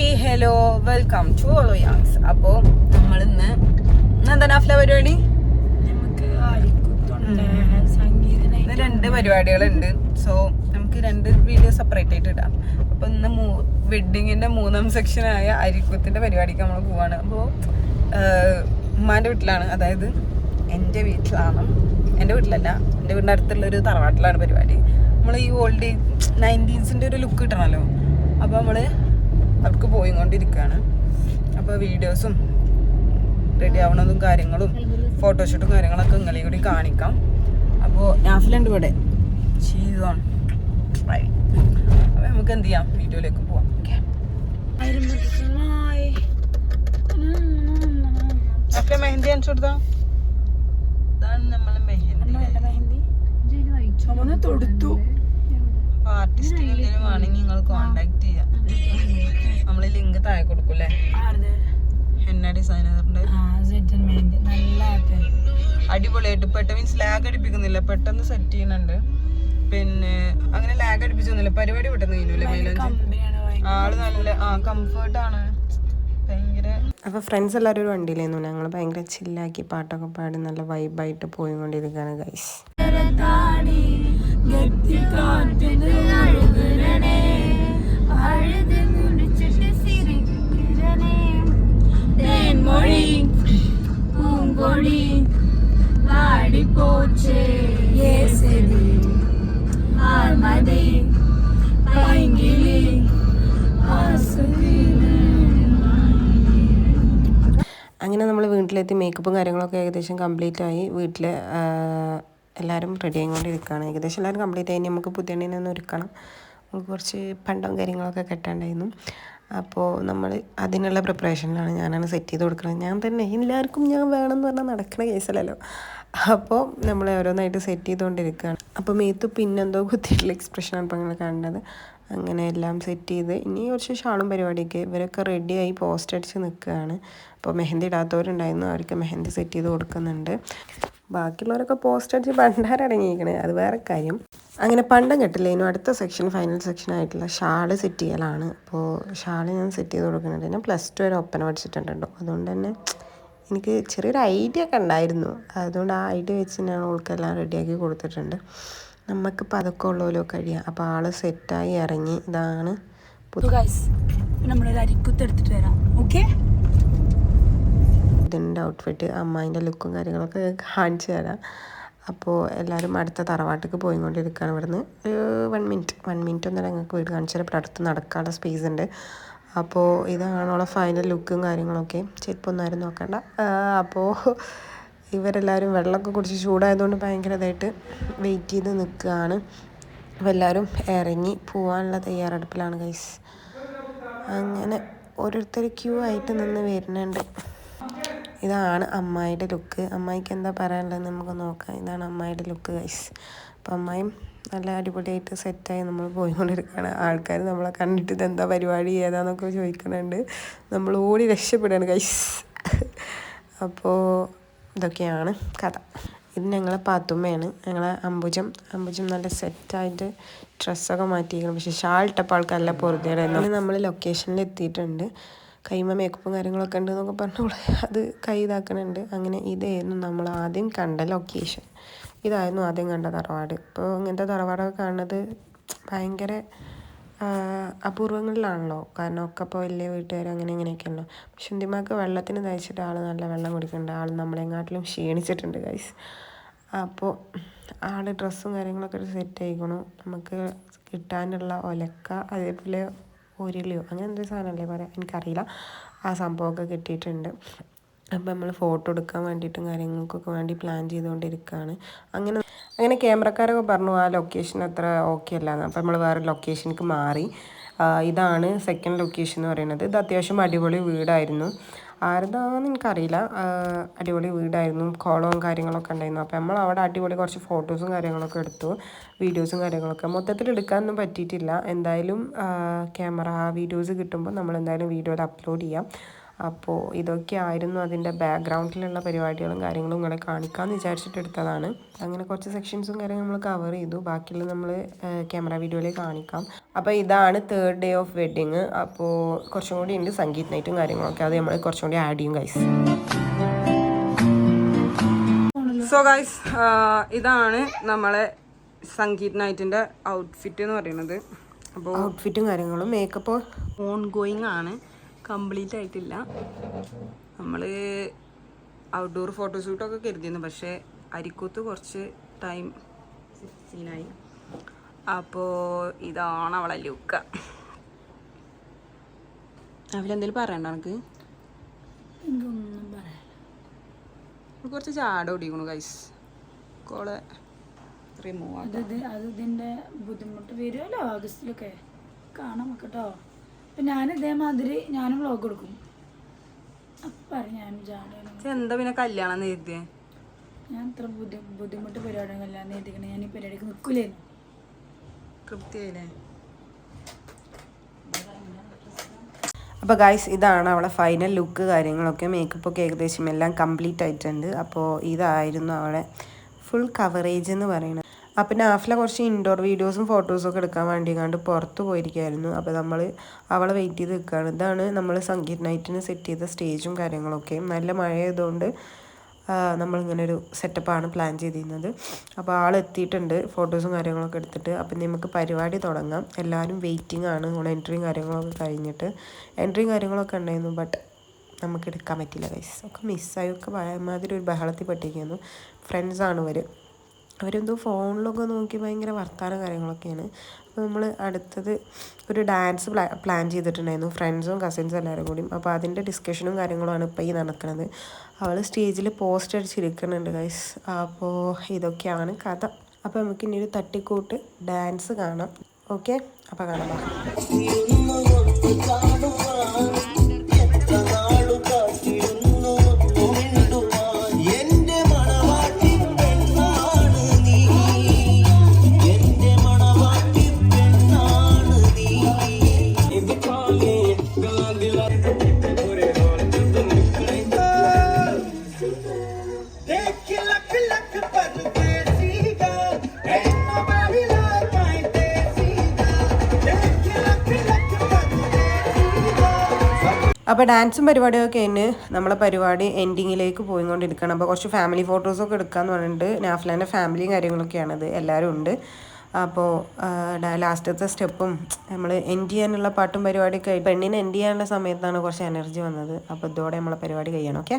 Okay hello welcome to ഓളോ യങ്സ് അപ്പോൾ നമ്മൾ ഇന്ന് എന്താണ് അഫ്ല പരിപാടി രണ്ട് പരിപാടികളുണ്ട്. സോ നമുക്ക് രണ്ട് വീഡിയോ സെപ്പറേറ്റ് ആയിട്ട് ഇടാം. അപ്പോൾ ഇന്ന് വെഡിങ്ങിന്റെ മൂന്നാം സെക്ഷനായ അരിക്കുത്തിന്റെ പരിപാടിക്ക് നമ്മൾ പോവാണ്. അപ്പോൾ ഉമ്മാന്റെ വീട്ടിലാണ്. അതായത് എന്റെ വീട്ടിലാണ്. എന്റെ വീട്ടിലല്ല എന്റെ വീടിന്റെ അടുത്തുള്ള ഒരു തറവാട്ടിലാണ് പരിപാടി. നമ്മൾ ഈ ഓൾഡ് നയന്റീൻസിന്റെ ഒരു ലുക്ക് കിട്ടണമല്ലോ അപ്പോൾ നമ്മൾ അവർക്ക് പോയിക്കൊണ്ടിരിക്കുകയാണ്. അപ്പോൾ വീഡിയോസും റെഡി ആവണതും കാര്യങ്ങളും ഫോട്ടോഷൂട്ടും കാര്യങ്ങളൊക്കെ നിങ്ങളെ കൂടി കാണിക്കാം. അപ്പോൾ നാഫിലുണ്ട് ഇവിടെ. റൈറ്റ് അപ്പോൾ നമുക്ക് എന്ത് ചെയ്യാം? വീഡിയോയിലേക്ക് പോവാം. ഓക്കെ മെഹന്തി കാണിച്ചു കൊടുത്താ? ഇതാണ് നമ്മളെ മെഹന്തി. തൊടുത്തു. എന്തെങ്കിലും വേണമെങ്കിൽ നിങ്ങൾ കോണ്ടാക്ട് ചെയ്യാം. ഡിസൈനറിന്റെ നല്ല അടിപൊളിയായിട്ട് പെട്ടെന്ന് മീൻസ് ലാഗ് അടിപ്പിക്കുന്നില്ല. പെട്ടെന്ന് സെറ്റ് ചെയ്യുന്നുണ്ട്. പിന്നെ അങ്ങനെ ലാഗ് അടിപ്പിച്ചൊന്നുമില്ല. പരിപാടി പെട്ടെന്ന് കഴിഞ്ഞില്ല മൈലാഞ്ചി? ആൾ നല്ല ആ കംഫർട്ട് ആണ്. ഭയങ്കര അപ്പോൾ ഫ്രണ്ട്സ് എല്ലാവരും ഒരു വണ്ടിയിലായിരുന്നു. ഞങ്ങൾ ഭയങ്കര ചില്ലാക്കി പാട്ടൊക്കെ പാടി നല്ല വൈബായിട്ട് പോയിക്കൊണ്ടിരിക്കുകയാണ് ഗൈസ് വീട്ടിലെത്തി മേക്കപ്പും കാര്യങ്ങളൊക്കെ ഏകദേശം കംപ്ലീറ്റ് ആയി. വീട്ടിൽ എല്ലാവരും റെഡി ആയിക്കൊണ്ടിരിക്കുകയാണ് ഏകദേശം എല്ലാവരും കംപ്ലീറ്റ് ആയി. നമുക്ക് പുതിയണ്ണിനെ ഒന്ന് ഒരുക്കണം. നമുക്ക് കുറച്ച് പണ്ടവും കാര്യങ്ങളൊക്കെ കെട്ടാണ്ടായിരുന്നു. അപ്പോൾ നമ്മൾ അതിനുള്ള പ്രിപ്പറേഷനിലാണ് ഞാനാണ് സെറ്റ് ചെയ്ത് കൊടുക്കുന്നത് ഞാൻ തന്നെ എല്ലാവർക്കും ഞാൻ വേണമെന്ന് പറഞ്ഞാൽ നടക്കുന്ന കേസല്ലല്ലോ അപ്പോൾ നമ്മൾ ഓരോന്നായിട്ട് സെറ്റ് ചെയ്തുകൊണ്ടിരിക്കുകയാണ് അപ്പോൾ മേത്ത് പിന്നെന്തോ കുത്തിയിട്ടുള്ള എക്സ്പ്രഷനാണ് ഇപ്പോൾ നിങ്ങൾ കാണുന്നത് അങ്ങനെ എല്ലാം സെറ്റ് ചെയ്ത് ഇനി കുറച്ച് ഷാളും പരിപാടിയൊക്കെ. ഇവരൊക്കെ റെഡിയായി പോസ്റ്റ് അടിച്ച് നിൽക്കുകയാണ് അപ്പോൾ മെഹന്തി ഇടാത്തവരുണ്ടായിരുന്നു. അവർക്ക് മെഹന്തി സെറ്റ് ചെയ്ത് കൊടുക്കുന്നുണ്ട്. ബാക്കിയുള്ളവരൊക്കെ പോസ്റ്റ് അടിച്ച് പണ്ടാരടങ്ങിയിരിക്കണേ അത് വേറെ കാര്യം. അങ്ങനെ പണ്ടം കെട്ടില്ലേനും അടുത്ത സെക്ഷൻ ഫൈനൽ സെക്ഷൻ ആയിട്ടുള്ള ഷാൾ സെറ്റ് ചെയ്യലാണ്. അപ്പോൾ ഷാൾ ഞാൻ സെറ്റ് ചെയ്ത് കൊടുക്കുന്നുണ്ട്. ഞാൻ പ്ലസ് ടു വരെ ഒപ്പന പഠിച്ചിട്ടുണ്ട് അതുകൊണ്ട് തന്നെ എനിക്ക് ചെറിയൊരു ഐഡിയ ഒക്കെ ഉണ്ടായിരുന്നു. അതുകൊണ്ട് ആ ഐഡിയ വെച്ച് ഞാൻ ഓൾക്കെല്ലാം റെഡിയാക്കി കൊടുത്തിട്ടുണ്ട്. നമുക്കിപ്പോൾ അതൊക്കെ ഉള്ളല്ലോ കഴിയാം. അപ്പോൾ ആൾ സെറ്റായി ഇറങ്ങി. ഇതാണ് നമ്മളൊരു അരിക്കുത്ത് എടുത്തിട്ട് വരാം. ഓക്കെ ഇതിന്റെ ഔട്ട്ഫിറ്റ് അമ്മായിന്റെ ലുക്കും കാര്യങ്ങളൊക്കെ കാണിച്ചു തരാം. അപ്പോൾ എല്ലാവരും അടുത്ത തറവാട്ടിക്ക് പോയിക്കൊണ്ടിരിക്കുകയാണ് ഇവിടുന്ന്. ഒരു വൺ മിനിറ്റ് വൺ മിനിറ്റ് ഒന്നും ഞങ്ങൾക്ക് വീട് കാണിച്ചു തരാം. ഇവിടെ അടുത്ത് നടക്കാനുള്ള സ്പേസ് ഉണ്ട്. അപ്പോൾ ഇതാണോളെ ഫൈനൽ ലുക്കും കാര്യങ്ങളൊക്കെ. ചെരുപ്പൊന്നും ആരും നോക്കണ്ട അപ്പോൾ ഇവരെല്ലാവരും വെള്ളമൊക്കെ കുടിച്ച് ചൂടായതുകൊണ്ട് ഭയങ്കരമായിട്ട് വെയിറ്റ് ചെയ്ത് നിൽക്കുകയാണ് അപ്പോൾ എല്ലാവരും ഇറങ്ങി പോകാനുള്ള തയ്യാറെടുപ്പിലാണ് ഗൈസ് അങ്ങനെ ഓരോരുത്തർ ക്യൂ ആയിട്ട് നിന്ന് വരുന്നുണ്ട്. ഇതാണ് അമ്മായിയുടെ ലുക്ക് അമ്മായിക്ക് എന്താ പറയാനുള്ളത്? നമുക്ക് നോക്കാം. ഇതാണ് അമ്മായിയുടെ ലുക്ക് ഗൈസ് അപ്പം അമ്മായും നല്ല അടിപൊളിയായിട്ട് സെറ്റായി നമ്മൾ പോയിക്കൊണ്ടിരിക്കുകയാണ് ആൾക്കാർ നമ്മളെ കണ്ടിട്ട് ഇതെന്താ പരിപാടി ഏതാന്നൊക്കെ ചോദിക്കുന്നുണ്ട്. നമ്മൾ ഓടി രക്ഷപ്പെടുകയാണ് കൈസ് അപ്പോൾ ഇതൊക്കെയാണ് കഥ. ഇത് ഞങ്ങളെ പാത്തുമ്മയാണ്. ഞങ്ങളെ അംബുജം. അംബുജം നല്ല സെറ്റായിട്ട് ഡ്രസ്സൊക്കെ മാറ്റിയിരിക്കണം പക്ഷേ ഷാൾ ഇട്ടപ്പോൾ ആൾക്കാരെല്ലാം പൊറുതേടായിരുന്നു നമ്മൾ ലൊക്കേഷനിൽ എത്തിയിട്ടുണ്ട്. കൈമ മേക്കപ്പും കാര്യങ്ങളൊക്കെ ഉണ്ട് എന്നൊക്കെ പറഞ്ഞോളൂ അത് കൈ ഇതാക്കണുണ്ട് അങ്ങനെ ഇതായിരുന്നു നമ്മൾ ആദ്യം കണ്ട ലൊക്കേഷൻ ഇതായിരുന്നു ആദ്യം കണ്ട തറവാട്. ഇപ്പോൾ ഇങ്ങനത്തെ തറവാടൊക്കെ കാണുന്നത് ഭയങ്കര അപൂർവങ്ങളിലാണല്ലോ. കാരണം ഒക്കെ ഇപ്പോൾ വലിയ വീട്ടുകാർ അങ്ങനെ ഇങ്ങനെയൊക്കെയല്ലോ. പക്ഷെ ഇന്ത്യമാർക്ക് വെള്ളത്തിന് തയ്ച്ചിട്ട് ആൾ നല്ല വെള്ളം കുടിക്കുന്നുണ്ട്. ആൾ നമ്മളെങ്ങാട്ടിലും ക്ഷീണിച്ചിട്ടുണ്ട് ഗൈസ് അപ്പോൾ ആൾ ഡ്രസ്സും കാര്യങ്ങളൊക്കെ ഒരു സെറ്റ് ആയിക്കണു. നമുക്ക് കിട്ടാനുള്ള ഒലക്ക അതേപോലെ ഉരുളിയോ അങ്ങനെ എന്തൊരു സാധനമല്ലേ പറയാം? എനിക്കറിയില്ല. ആ സംഭവമൊക്കെ കിട്ടിയിട്ടുണ്ട്. അപ്പോൾ നമ്മൾ ഫോട്ടോ എടുക്കാൻ വേണ്ടിയിട്ടും കാര്യങ്ങൾക്കൊക്കെ വേണ്ടി പ്ലാൻ ചെയ്തുകൊണ്ടിരിക്കുകയാണ്. അങ്ങനെ അങ്ങനെ ക്യാമറക്കാരൊക്കെ പറഞ്ഞു ആ ലൊക്കേഷൻ അത്ര ഓക്കെ അല്ലാന്ന് അപ്പോൾ നമ്മൾ വേറെ ലൊക്കേഷനിലേക്ക് മാറി. ഇതാണ് സെക്കൻഡ് ലൊക്കേഷൻ എന്ന് പറയുന്നത്. ഇത് അത്യാവശ്യം അടിപൊളി വീടായിരുന്നു. ആരതാന്ന് എനിക്കറിയില്ല. അടിപൊളി വീടായിരുന്നു. കോളവും കാര്യങ്ങളൊക്കെ ഉണ്ടായിരുന്നു. അപ്പോൾ നമ്മൾ അവിടെ അടിപൊളി കുറച്ച് ഫോട്ടോസും കാര്യങ്ങളൊക്കെ എടുത്തു. വീഡിയോസും കാര്യങ്ങളൊക്കെ. മൊത്തത്തിൽ എടുക്കാനൊന്നും പറ്റിയിട്ടില്ല. എന്തായാലും ക്യാമറ വീഡിയോസ് കിട്ടുമ്പോൾ നമ്മൾ എന്തായാലും വീഡിയോയിൽ അപ്ലോഡ് ചെയ്യാം. അപ്പോൾ ഇതൊക്കെ ആയിരുന്നു അതിന്റെ ബാക്ക്ഗ്രൗണ്ടിലുള്ള പരിപാടികളും കാര്യങ്ങളും നിങ്ങളെ കാണിക്കാമെന്ന് വിചാരിച്ചിട്ട് എടുത്തതാണ്. അങ്ങനെ കുറച്ച് സെക്ഷൻസും കാര്യങ്ങളും നമ്മൾ കവർ ചെയ്തു. ബാക്കിയുള്ള നമ്മൾ ക്യാമറ വീഡിയോയിൽ കാണിക്കാം. അപ്പോൾ ഇതാണ് തേർഡ് ഡേ ഓഫ് വെഡ്ഡിങ് അപ്പോൾ കുറച്ചും കൂടി ഉണ്ട് സംഗീത് നൈറ്റും കാര്യങ്ങളൊക്കെ. അത് നമ്മൾ കുറച്ചും കൂടി ആഡ് ചെയ്യും ഗൈസ് സോ ഗൈസ് ഇതാണ് നമ്മളെ സംഗീത് നൈറ്റിന്റെ ഔട്ട്ഫിറ്റ് എന്ന് പറയുന്നത്. അപ്പോൾ ഔട്ട്ഫിറ്റും കാര്യങ്ങളും. മേക്കപ്പ് ഓൺ ഗോയിങ് ആണ്. കംപ്ലീറ്റ് ആയിട്ടില്ല. നമ്മൾ ഔട്ട്ഡോർ ഫോട്ടോഷൂട്ടൊക്കെ കരുതിയിരുന്നു. പക്ഷേ അരിക്കൂത്ത് കുറച്ച് ടൈം സീനായി അപ്പോൾ ഇതാണ് അവളെ ലുക്ക അവലെന്തെങ്കിലും പറയണ്ട എനിക്ക് എനിക്കൊന്നും കുറച്ച് ചാട ഓടിക്കണു ഗൈസ് കോളെ റിമൂവ് ഇത് അത് ഇതിന്റെ ബുദ്ധിമുട്ട് വരുമല്ലോ ഓഗസ്റ്റിലൊക്കെ കാണാം കേട്ടോ അപ്പം ഞാൻ ഇതേമാതിരി ഞാനും വ്ലോഗ് എടുക്കും. അപ്പം പറഞ്ഞു ഞാൻ ജാടയാണ് എന്താ പിന്നെ കല്യാണം കരുതിയേ? ഞാൻ ഇത്ര ബുദ്ധി ബുദ്ധിമുട്ട് കല്യാണം നേടിക്കണേ ഞാൻ ഈ പരിപാടിക്ക് നിൽക്കില്ലായിരുന്നു തൃപ്തിയായില്ലേ? അപ്പോൾ ഗൈസ് ഇതാണ് അവളെ ഫൈനൽ ലുക്ക് കാര്യങ്ങളൊക്കെ. മേക്കപ്പ് ഒക്കെ ഏകദേശം എല്ലാം കംപ്ലീറ്റ് ആയിട്ടുണ്ട്. അപ്പോൾ ഇതായിരുന്നു അവളെ ഫുൾ കവറേജ് എന്ന് പറയുന്നത്. അപ്പം നാഫില കുറച്ച് ഇൻഡോർ വീഡിയോസും ഫോട്ടോസും ഒക്കെ എടുക്കാൻ വേണ്ടി കണ്ട് പുറത്ത് പോയിരിക്കുകയായിരുന്നു അപ്പോൾ നമ്മൾ അവളെ വെയിറ്റ് ചെയ്ത് നിൽക്കുകയാണ് ഇതാണ് നമ്മൾ സംഗീത് നൈറ്റിന് സെറ്റ് ചെയ്ത സ്റ്റേജും കാര്യങ്ങളൊക്കെ. നല്ല മഴ ആയതുകൊണ്ട് ആ, നമ്മളിങ്ങനെ ഒരു സെറ്റപ്പാണ് പ്ലാൻ ചെയ്തിരുന്നത്. അപ്പോൾ ആൾ എത്തിയിട്ടുണ്ട് ഫോട്ടോസും കാര്യങ്ങളൊക്കെ എടുത്തിട്ട്. അപ്പം നമുക്ക് പരിപാടി തുടങ്ങാം. എല്ലാവരും വെയിറ്റിംഗ് ആണ്. നമ്മൾ എൻട്രിയും കാര്യങ്ങളൊക്കെ കഴിഞ്ഞിട്ട്. എൻട്രിയും കാര്യങ്ങളൊക്കെ ഉണ്ടായിരുന്നു ബട്ട് നമുക്ക് എടുക്കാൻ പറ്റില്ല ഗൈസ് ഒക്കെ മിസ്സായി ഒക്കെ ഭയമാതിരി ഒരു ബഹളത്തിൽ പെട്ടിരിക്കുന്നു ഫ്രണ്ട്സാണ് ഇവർ അവരെന്തോ ഫോണിലൊക്കെ നോക്കി ഭയങ്കര വർത്താനം കാര്യങ്ങളൊക്കെയാണ്. അപ്പോൾ നമ്മൾ അടുത്തത് ഒരു ഡാൻസ് പ്ലാ പ്ലാൻ ചെയ്തിട്ടുണ്ടായിരുന്നു. ഫ്രണ്ട്സും കസിൻസും എല്ലാവരും കൂടിയും. അപ്പോൾ അതിന്റെ ഡിസ്കഷനും കാര്യങ്ങളുമാണ് ഇപ്പോൾ ഈ നടക്കുന്നത് അവൾ സ്റ്റേജിൽ പോസ്റ്റ് അടിച്ചിരിക്കുന്നുണ്ട് ഗൈസ് അപ്പോൾ ഇതൊക്കെയാണ് കഥ. അപ്പോൾ നമുക്ക് ഇനി ഒരു തട്ടിക്കൂട്ട് ഡാൻസ് കാണാം. ഓക്കെ അപ്പോൾ കാണാം. അപ്പോൾ ഡാൻസും പരിപാടിയൊക്കെ കഴിഞ്ഞ് നമ്മളെ പരിപാടി എൻഡിങ്ങിലേക്ക് പോയിക്കൊണ്ടിരിക്കുകയാണ്. അപ്പോൾ കുറച്ച് ഫാമിലി ഫോട്ടോസൊക്കെ എടുക്കാമെന്ന് പറഞ്ഞിട്ട് നാഫ്ലാന്റെ ഫാമിലിയും കാര്യങ്ങളൊക്കെയാണത് എല്ലാവരും ഉണ്ട്. അപ്പോൾ ലാസ്റ്റത്തെ സ്റ്റെപ്പും നമ്മൾ എൻഡ് ചെയ്യാനുള്ള പാട്ടും പരിപാടിയൊക്കെ പെണ്ണിനെ എൻഡ് ചെയ്യാനുള്ള സമയത്താണ് കുറച്ച് എനർജി വന്നത്. അപ്പോൾ ഇതോടെ നമ്മളെ പരിപാടി കഴിയണം. ഓക്കെ